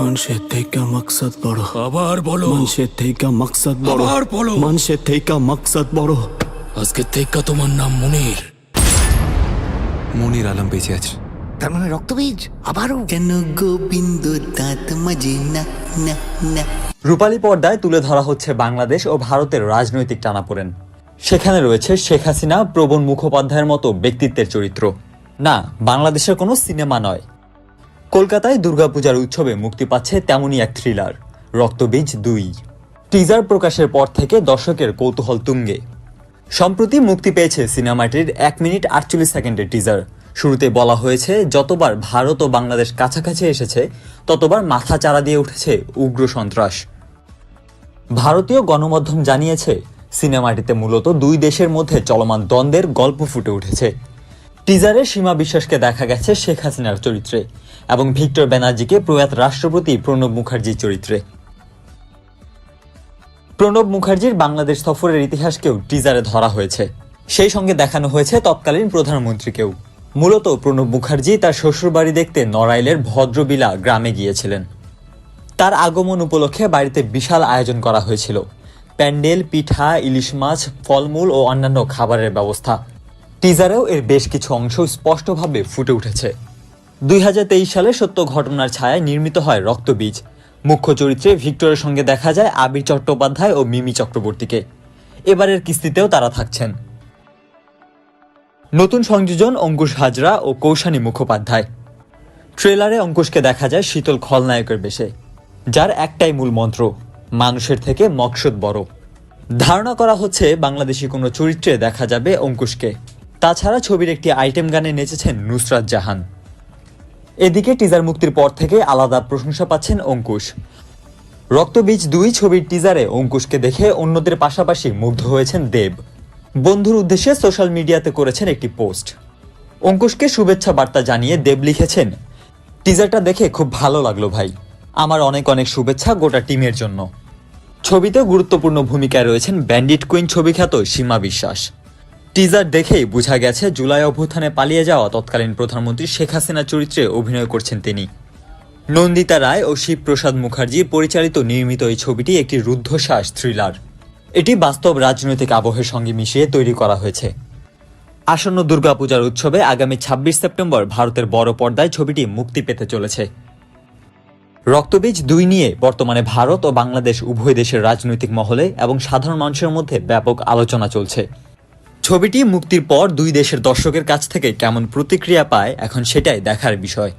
মানুষের থেকে মাকসাদ বড়। আবার বলো। মানুষের থেকে মাকসাদ বড়। আবার বলো। মানুষের থেকে মাকসাদ বড়। আজকে থেকে তোমার নাম মুনির। মনির আলম বেঁচে আছে। তার মানে রক্তবীজ? আবারও? কেন গোবিন্দ দাঁত মাঝে না না না। রূপালী পর্দায় তুলে ধরা হচ্ছে বাংলাদেশ ও ভারতের রাজনৈতিক টানাপোড়েন। সেখানে রয়েছে শেখ হাসিনা প্রবণ মুখোপাধ্যায়ের মতো ব্যক্তিত্বের চরিত্র। না বাংলাদেশের কোনো সিনেমা নয়। কলকাতায় দুর্গাপূজার উৎসবে মুক্তি পাচ্ছে তেমনই এক থ্রিলার রক্তবীজ দুই। টিজার প্রকাশের পর থেকে দর্শকের কৌতূহল তুঙ্গে। সম্প্রতি মুক্তি পেয়েছে সিনেমাটির এক মিনিট আটচল্লিশ সেকেন্ডের টিজার শুরুতে বলা হয়েছে, যতবার ভারত ও বাংলাদেশ কাছাকাছি এসেছে, ততবার মাথা চারা দিয়ে উঠেছে উগ্র সন্ত্রাস। ভারতীয় গণমাধ্যম জানিয়েছে, সিনেমাটিতে মূলত দুই দেশের মধ্যে চলমান দ্বন্দ্বের গল্প ফুটে উঠেছে। টিজারে সীমা বিশ্বাসকে দেখা গেছে শেখ হাসিনার চরিত্রে এবং ভিক্টর ব্যানার্জিকে প্রয়াত রাষ্ট্রপতি প্রণব মুখার্জির চরিত্রে। প্রণব মুখার্জির বাংলাদেশ সফরের ইতিহাসকেও টিজারে ধরা হয়েছে। সেই সঙ্গে দেখানো হয়েছে তৎকালীন প্রধানমন্ত্রীকেও। মূলত প্রণব মুখার্জি তার শ্বশুরবাড়ি দেখতে নড়াইলের ভদ্রবিলা গ্রামে গিয়েছিলেন। তার আগমন উপলক্ষে বাড়িতে বিশাল আয়োজন করা হয়েছিল। প্যান্ডেল, পিঠা, ইলিশ মাছ, ফলমূল ও অন্যান্য খাবারের ব্যবস্থা। টিজারেও এর বেশ কিছু অংশ স্পষ্টভাবে ফুটে উঠেছে। দুই হাজার তেইশ সালে সত্য ঘটনার ছায়ায় নির্মিত হয় রক্তবীজ মুখ্য চরিত্রে ভিক্টরের সঙ্গে দেখা যায় আবির চট্টোপাধ্যায় ও মিমি চক্রবর্তীকে। এবারের কিস্তিতেও তারা থাকছেন। নতুন সংযোজন অঙ্কুশ হাজরা ও কৌশানী মুখোপাধ্যায়। ট্রেলারে অঙ্কুশকে দেখা যায় শীতল খলনায়কের বেশে, যার একটাই মূল মন্ত্র, মানুষের থেকে মকসদ বড়। ধারণা করা হচ্ছে বাংলাদেশি কোনো চরিত্রে দেখা যাবে অঙ্কুশকে। তাছাড়া ছবির একটি আইটেম গানে নেচেছেন নুসরাত জাহান। এদিকে টিজার মুক্তির পর থেকে আলাদা প্রশংসা পাচ্ছেন অঙ্কুশ। রক্তবীজ দুই ছবির টিজারে অঙ্কুশকে দেখে অন্যদের পাশাপাশি মুগ্ধ হয়েছেন দেব। বন্ধুর উদ্দেশ্যে সোশ্যাল মিডিয়াতে করেছেন একটি পোস্ট। অঙ্কুশকে শুভেচ্ছা বার্তা জানিয়ে দেব লিখেছেন, টিজারটা দেখে খুব ভালো লাগল ভাই। আমার অনেক অনেক শুভেচ্ছা গোটা টিমের জন্য। ছবিতে গুরুত্বপূর্ণ ভূমিকায় রয়েছেন ব্যান্ডিট কুইন ছবি খ্যাত সীমা বিশ্বাস। টিজার দেখেই বোঝা গেছে, জুলাই অভ্যুত্থানে পালিয়ে যাওয়া তৎকালীন প্রধানমন্ত্রী শেখ হাসিনা চরিত্রে অভিনয় করছেন তিনি। নন্দিতা রায় ও শিবপ্রসাদ মুখার্জি পরিচালিত নির্মিত এই ছবিটি একটি রুদ্ধশ্বাস থ্রিলার। এটি বাস্তব রাজনৈতিক আবহের সঙ্গে মিশিয়ে তৈরি করা হয়েছে। আসন্ন দুর্গাপূজার উৎসবে আগামী ছাব্বিশ সেপ্টেম্বর ভারতের বড় পর্দায় ছবিটি মুক্তি পেতে চলেছে। রক্তবীজ দুই নিয়ে বর্তমানে ভারত ও বাংলাদেশ উভয় দেশের রাজনৈতিক মহলে এবং সাধারণ মানুষের মধ্যে ব্যাপক আলোচনা চলছে। ছবিটি মুক্তির পর দুই দেশের দর্শকের কাছ থেকে কেমন প্রতিক্রিয়া পায় এখন সেটাই দেখার বিষয়।